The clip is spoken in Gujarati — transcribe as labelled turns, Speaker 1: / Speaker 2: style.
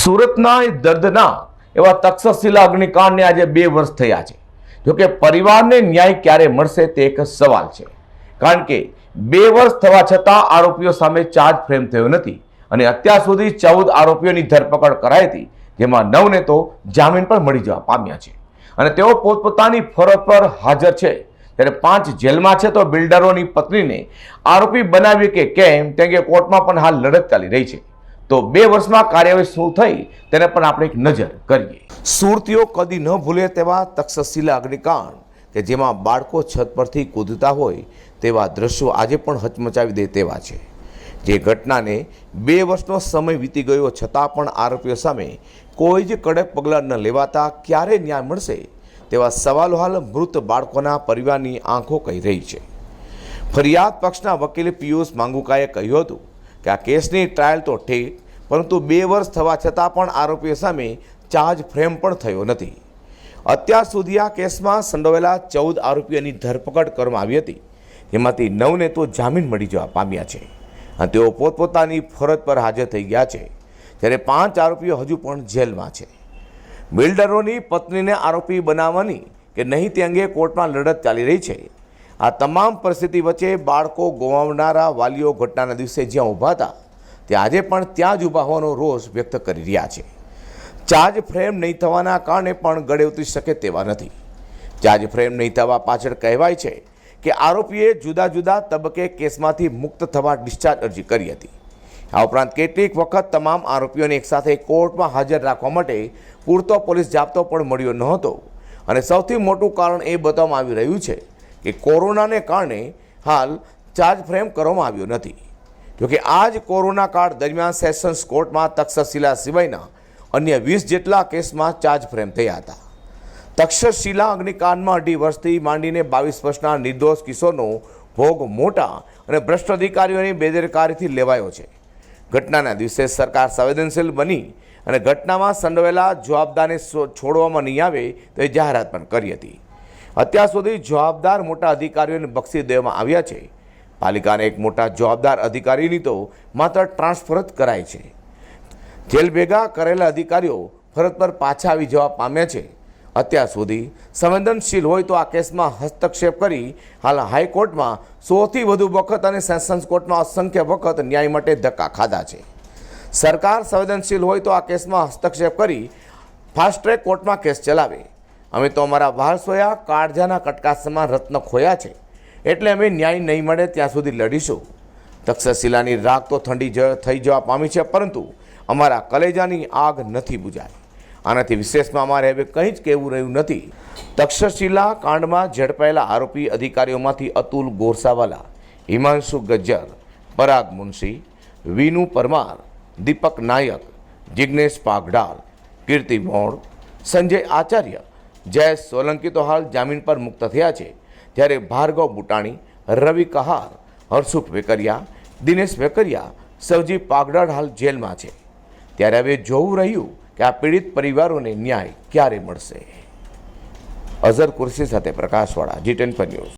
Speaker 1: સુરતના દર્દના એવા તક્ષશિલા અગ્નિકાંડને આજે બે વર્ષ થયા છે. જોકે પરિવારને ન્યાય ક્યારે મળશે તે એક સવાલ છે. કારણ કે બે વર્ષ થવા છતાં આરોપીઓ સામે ચાર્જ ફ્રેમ થયો નથી અને અત્યાર સુધી ચૌદ આરોપીઓની ધરપકડ કરાઈ હતી, જેમાં નવને તો જામીન પણ મળી જવા પામ્યા છે. અને તેઓ પોતપોતાની ફરજ પર હાજર છે. ત્યારે પાંચ જેલમાં છે તો બિલ્ડરોની પત્નીને આરોપી બનાવી કે કેમ, તે અંગે કોર્ટમાં પણ હાલ લડત ચાલી રહી છે. તો બે વર્ષમાં કાર્યવાહી શું થઈ, તેને પણ આપણે એક નજર કરીએ. સુરતીઓ કદી ન ભૂલે તેવા તક્ષશિલા અગ્નિકાંડ, કે જેમાં બાળકો છત પરથી કૂદતા હોય તેવા દ્રશ્યો આજે પણ હચમચાવી દે તેવા છે. જે ઘટનાને બે વર્ષનો સમય વીતી ગયો છતાં પણ આરોપીઓ સામે કોઈ જ કડક પગલાં ન લેવાતા ક્યારે ન્યાય મળશે તેવા સવાલો હાલ મૃત બાળકોના પરિવારની આંખો કહી રહી છે. ફરિયાદ પક્ષના વકીલ પિયુષ માંગુકાએ કહ્યું હતું કે આ કેસની ટ્રાયલ તો ઠીક, પરંતુ બે વર્ષ થવા છતાં પણ આરોપીઓ સામે ચાર્જ ફ્રેમ પણ થયો નથી. અત્યાર સુધી આ કેસમાં સંડોવેલા ચૌદ આરોપીઓની ધરપકડ કરવામાં આવી હતી. જેમાંથી નવને તો જામીન મળી જવા પામ્યા છે. અને તેઓ પોતપોતાની ફરજ પર હાજર થઈ ગયા છે, જ્યારે પાંચ આરોપીઓ હજુ પણ જેલમાં છે. બિલ્ડરોની પત્નીને આરોપી બનાવવાની કે નહીં તે અંગે કોર્ટમાં લડત ચાલી રહી છે. આ તમામ પરિસ્થિતિ વચ્ચે બાળકો ગુમાવનારા વાલીઓ ઘટનાના દિવસે જ્યાં ઊભા હતા તે આજે પણ ત્યાં જ ઊભા હોવાનો રોષ વ્યક્ત કરી રહ્યા છે. ચાર્જ ફ્રેમ નહીં થવાના કારણે પણ ગળે ઉતરી શકે તેવા નથી. ચાર્જ ફ્રેમ નહીં થવા પાછળ કહેવાય છે કે આરોપીએ જુદા જુદા તબક્કે કેસમાંથી મુક્ત થવા ડિસ્ચાર્જ અરજી કરી હતી. આ ઉપરાંત કેટલીક વખત તમામ આરોપીઓને એકસાથે કોર્ટમાં હાજર રાખવા માટે પૂરતો પોલીસ જાપ્તો પણ મળ્યો નહોતો. અને સૌથી મોટું કારણ એ બતાવવામાં આવી રહ્યું છે કે કોરોનાને કારણે હાલ ચાર્જ ફ્રેમ કરવામાં આવ્યો નથી. જોકે આ જ કોરોના કાળ દરમિયાન સેશન્સ કોર્ટમાં તક્ષશિલા સિવાયના અન્ય વીસ જેટલા કેસમાં ચાર્જ ફ્રેમ થયા હતા. તક્ષશિલા અગ્નિકાંડમાં અઢી વર્ષથી માંડીને બાવીસ વર્ષના નિર્દોષ કિશોરનો ભોગ મોટા અને ભ્રષ્ટ અધિકારીઓની બેદરકારીથી લેવાયો છે. ઘટનાના દિવસે સરકાર સંવેદનશીલ બની અને ઘટનામાં સંડોવેલા જવાબદારને છોડવામાં નહીં આવે તે જાહેરાત પણ કરી હતી. અત્યાર સુધી જવાબદાર મોટા અધિકારીઓને બક્ષી દેવામાં આવ્યા છે. પાલિકાના એક મોટા જવાબદાર અધિકારીની તો માત્ર ટ્રાન્સફર જ કરાય છે. જેલ ભેગા કરેલા અધિકારીઓ ફરજ પર પાછા આવી જવા પામ્યા છે. અત્યાર સુધી સંવેદનશીલ હોય તો આ કેસમાં હસ્તક્ષેપ કરી હાલ હાઈકોર્ટમાં સૌથી વધુ વખત અને સેશન્સ કોર્ટમાં અસંખ્ય વખત ન્યાય માટે ધક્કા ખાધા છે. સરકાર સંવેદનશીલ હોય તો આ કેસમાં હસ્તક્ષેપ કરી ફાસ્ટ ટ્રેક કોર્ટમાં કેસ ચલાવે. અમે તો અમારા વારસોયા કાળજાના કટકાસમાં રત્ન ખોયા છે. એટલે અમે ન્યાય નહીં મળે ત્યાં સુધી લડીશું. તક્ષશિલાની રાગ તો ઠંડી જ થઈ જવા પામી છે, પરંતુ અમારા કલેજાની આગ નથી બુજાય આનાથી વિશેષમાં અમારે હવે કંઈ જ કહેવું રહ્યું નથી. તક્ષશિલા કાંડમાં ઝડપાયેલા આરોપી અધિકારીઓમાંથી અતુલ ગોરસાવાલા, હિમાંશુ ગજ્જર, પરાગ મુનશી, વિનુ પરમાર, દીપક નાયક, જિગ્નેશ પાઘડાલ, કીર્તિ મોણ સંજય આચાર્ય જયેશ સોલંકી તો હાલ જામીન પર મુક્ત થયા છે. ત્યારે ભાર્ગવ બુટાણી, રવિ કહાર હર્ષુપ વેકરિયા, દિનેશ વેકરિયા, સવજી પાગડાળ હાલ જેલમાં છે. ત્યારે હવે જોવું રહ્યું કે આ પીડિત પરિવારોને ન્યાય ક્યારે મળશે. અઝર કુર્સી સાથે પ્રકાશવાળા જી ટેન પર ન્યૂઝ.